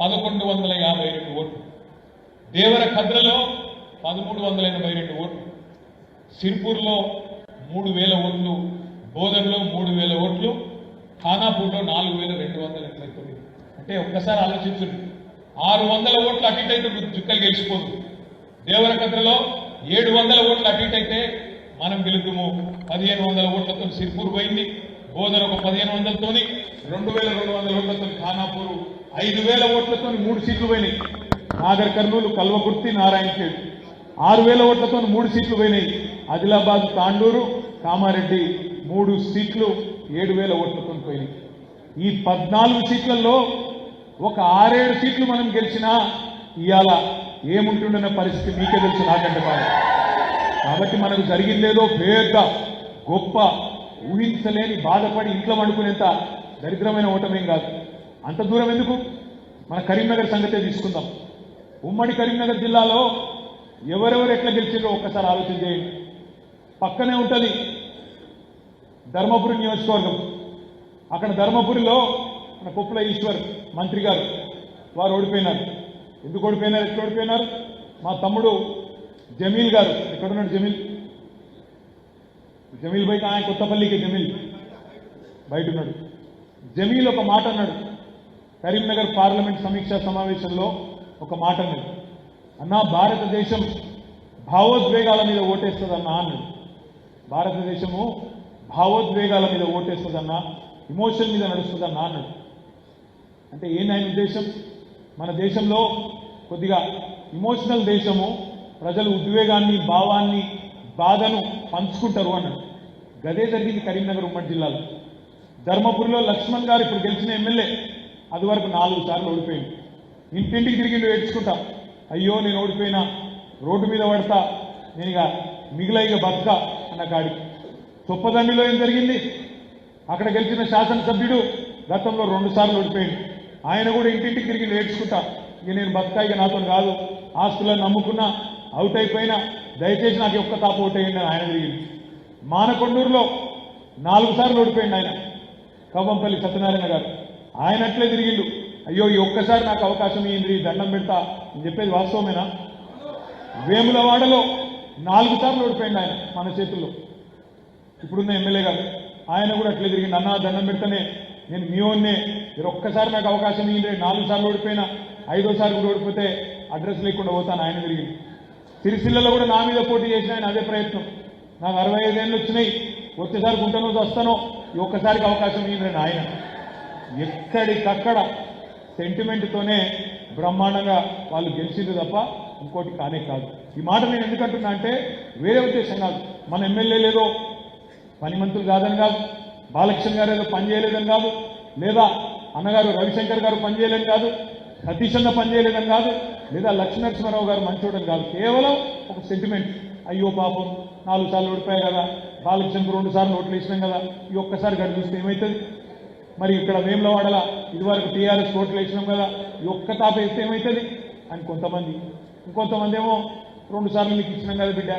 పదకొండు వందల యాభై రెండు ఓట్లు. దేవర ఖద్రలో పదమూడు వందల ఎనభై రెండు ఓట్లు. సిర్పూర్లో మూడు వేల ఓట్లు. బోధన్లో మూడు వేల ఓట్లు. ఖానాపూర్లో నాలుగు వేల రెండు వందల ఎనభై తొమ్మిది. అంటే ఒక్కసారి ఆలోచించండి. ఆరు వందల ఓట్లు అటు ఇటు అయితే జుక్కలు గెలిచిపోదు. దేవరకద్రలో ఏడు వందల ఓట్లు అటు అయితే మనం గెలుపుము పదిహేను వందల ఓట్లతో సిర్పూర్ పోయింది. బోధన ఒక పదిహేను వందలతోని రెండు వేల రెండు వందల ఓట్లతో ఖానాపూర్ ఐదు వేల ఓట్లతో మూడు సీట్లు పోయినాయి. నాగర్ కర్నూలు కల్వకుర్తి నారాయణఖేడ్ ఆరు వేల ఓట్లతో మూడు సీట్లు పోయినాయి. ఆదిలాబాద్ తాండూరు కామారెడ్డి మూడు సీట్లు ఏడు వేల ఓట్లతో పోయినాయి. ఈ పద్నాలుగు సీట్లలో ఒక ఆరేడు సీట్లు మనం గెలిచినా ఇవాళ ఏముంటుందన్న పరిస్థితి మీకే తెలుసు నాకంటే బాగా. కాబట్టి మనకు జరిగిందేదో పెద్ద గొప్ప ఊహించలేని బాధపడి ఇంట్లో వండుకునేంత దరిద్రమైన ఓటమేం కాదు. అంత దూరం ఎందుకు? మన కరీంనగర్ సంగతే తీసుకుందాం. ఉమ్మడి కరీంనగర్ జిల్లాలో ఎవరెవరు ఎట్లా గెలిచారో ఒక్కసారి ఆలోచన చేయండి. పక్కనే ఉంటుంది ధర్మపురి నియోజకవర్గం. అక్కడ ధర్మపురిలో మన కొప్పుల ఈశ్వర్ మంత్రి గారు వారు ఓడిపోయినారు. ఎందుకు ఓడిపోయినారు? ఎట్లా ఓడిపోయినారు? మా తమ్ముడు జమీల్ గారు. ఎక్కడున్నాడు జమీల్? జమీల్ బయట ఆయన కొత్తపల్లికి జమీల్. బయట ఉన్నాడు. జమీల్ ఒక మాట అన్నాడు. కరీంనగర్ పార్లమెంట్ సమీక్షా సమావేశంలో ఒక మాట అన్నది. అన్నా భారతదేశం భావోద్వేగాల మీద ఓటేస్తుందన్నా అన్నది. భారతదేశము భావోద్వేగాల మీద ఓటేస్తుందన్నా ఇమోషన్ మీద నడుస్తుందన్నా అన్నాడు అంటే ఏంది ఆయన ఉద్దేశం మన దేశంలో కొద్దిగా ఇమోషనల్ దేశము ప్రజలు ఉద్వేగాన్ని భావాన్ని బాధను పంచుకుంటారు అన్నాడు గదే జరిగింది కరీంనగర్ ఉమ్మడి జిల్లాలో. ధర్మపురిలో లక్ష్మణ్ గారు ఇప్పుడు గెలిచిన ఎమ్మెల్యే. అది వరకు నాలుగు సార్లు ఓడిపోయింది. ఇంటింటికి తిరిగి ఏడ్చుకుంటా. అయ్యో నేను ఓడిపోయినా. రోడ్డు మీద పడతా. నేను ఇక మిగిలిన బతుక అన్న కాడికి తొప్పదండిలో ఏం జరిగింది? అక్కడ గెలిచిన శాసనసభ్యుడు గతంలో రెండు సార్లు ఓడిపోయింది ఆయన కూడా ఇంటింటికి తిరిగి నేర్చుకుంటా ఇక నేను బతుకా ఇక నాతో కాదు. ఆస్తులను నమ్ముకున్నా అవుట్ అయిపోయినా దయచేసి నాకు ఒక్క తాపు అవుట్ అయ్యింది ఆయన తిరిగింది మానకొండూరులో నాలుగు సార్లు ఓడిపోయింది ఆయన. కవ్వంపల్లి సత్యనారాయణ గారు. ఆయన అట్లే తిరిగిండు. అయ్యో ఈ ఒక్కసారి నాకు అవకాశం ఇయ్యింది దండం పెడతా అని చెప్పేది వాస్తవమేనా? వేములవాడలో నాలుగు సార్లు ఓడిపోయింది ఆయన మన చేతుల్లో. ఇప్పుడున్న ఎమ్మెల్యే గారు ఆయన కూడా అట్లే తిరిగింది అన్న దండం పెడతానే నేను మీ ఓన్నే. మీరు ఒక్కసారి నాకు అవకాశం ఇయ్యింది నాలుగు సార్లు ఓడిపోయినా ఐదోసారి కూడా ఓడిపోతే అడ్రస్ లేకుండా పోతాను ఆయన తిరిగింది సిరిసిల్లలో కూడా నా మీద పోటీ చేసిన ఆయన అదే ప్రయత్నం. నాకు అరవై ఐదేళ్ళు వచ్చినాయి వచ్చేసారి గుంటనో వస్తానో ఈ ఒక్కసారికి అవకాశం ఇయ్యండి ఆయన. ఎక్కడికక్కడ సెంటిమెంట్తోనే బ్రహ్మాండంగా వాళ్ళు గెలిచింది తప్ప ఇంకోటి కానే కాదు. ఈ మాట నేను ఎందుకంటున్నా అంటే వేరే ఉద్దేశం కాదు. మన ఎమ్మెల్యే లేదో పని మంత్రులు కాదని కాదు బాలకృష్ణ గారు ఏదో పని చేయలేదని కాదు లేదా అన్నగారు రవిశంకర్ గారు పనిచేయలేని కాదు సతీష్ అన్న కాదు లేదా లక్ష్మీనరసింహారావు గారు మంచోడని కాదు. కేవలం ఒక సెంటిమెంట్ అయ్యో పాపం నాలుగు సార్లు ఓడిపోయాయి కదా బాలకృష్ణకు రెండు సార్లు ఓట్లు వేసినాం కదా ఈ ఒక్కసారి గడిపిస్తే ఏమవుతుంది మరి ఇక్కడ వేములవాడల ఇదివరకు టీఆర్ఎస్ ఓట్లు వేసినాం కదా ఈ ఒక్క తాప వేస్తే ఏమవుతుంది అని కొంతమంది ఇంకొంతమంది ఏమో రెండు సార్లు మీకు ఇచ్చినాం కదా బిడ్డ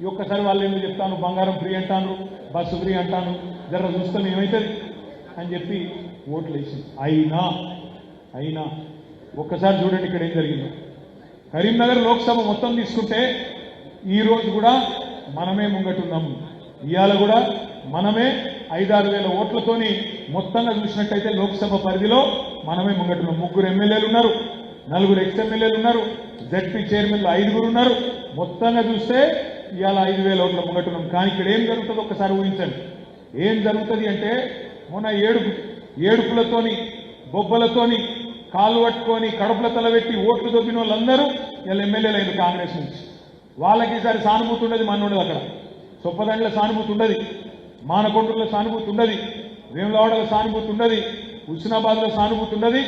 ఈ ఒక్కసారి వాళ్ళు ఏమో చెప్తాను? బంగారం ఫ్రీ అంటాను బస్సు ఫ్రీ అంటాను జర చూస్తాను ఏమవుతుంది అని చెప్పి ఓట్లు వేసి అయినా అయినా ఒక్కసారి చూడండి ఇక్కడ ఏం జరిగిందో. కరీంనగర్ లోక్సభ మొత్తం తీసుకుంటే ఈ కూడా మనమే ముంగటున్నాము ఇవాళ కూడా మనమే ఐదారు వేల ఓట్లతోని మొత్తంగా చూసినట్టయితే లోక్సభ పరిధిలో మనమే ముంగటున్నాం ముగ్గురు ఎమ్మెల్యేలు ఉన్నారు నలుగురు ఎక్స్ ఎమ్మెల్యేలు ఉన్నారు జడ్పీ చైర్మన్లు ఐదుగురు ఉన్నారు. మొత్తంగా చూస్తే ఇవాళ ఐదు వేల ఓట్ల ముంగటున్నాం కానీ ఇక్కడ ఏం జరుగుతుందో ఒకసారి ఊహించండి. ఏం జరుగుతుంది అంటే మొన్న ఏడుపు ఏడుపులతోని బొబ్బలతోని కాలు పట్టుకొని కడుపుల తలబెట్టి ఓట్లు దొబ్బిన వాళ్ళందరూ వీళ్ళ ఎమ్మెల్యేలు అయింది కాంగ్రెస్ నుంచి. వాళ్ళకి ఈసారి సానుభూతి ఉండదు మన ఉండదు అక్కడ. సొప్పదండ్ల సానుభూతి ఉండదు. మానకొండలో సానుభూతి ఉండదు వేములవాడలో సానుభూతి ఉండదు హుస్నాబాద్లో సానుభూతి ఉండదు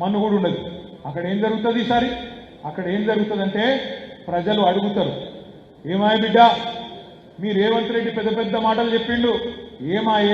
మన్ను కూడా ఉండదు. అక్కడ ఏం జరుగుతుంది ఈసారి? అక్కడ ఏం జరుగుతుందంటే ప్రజలు అడుగుతారు ఏమాయ బిడ్డ మీ రేవంత్ రెడ్డి పెద్ద పెద్ద మాటలు చెప్పిండు ఏమాయ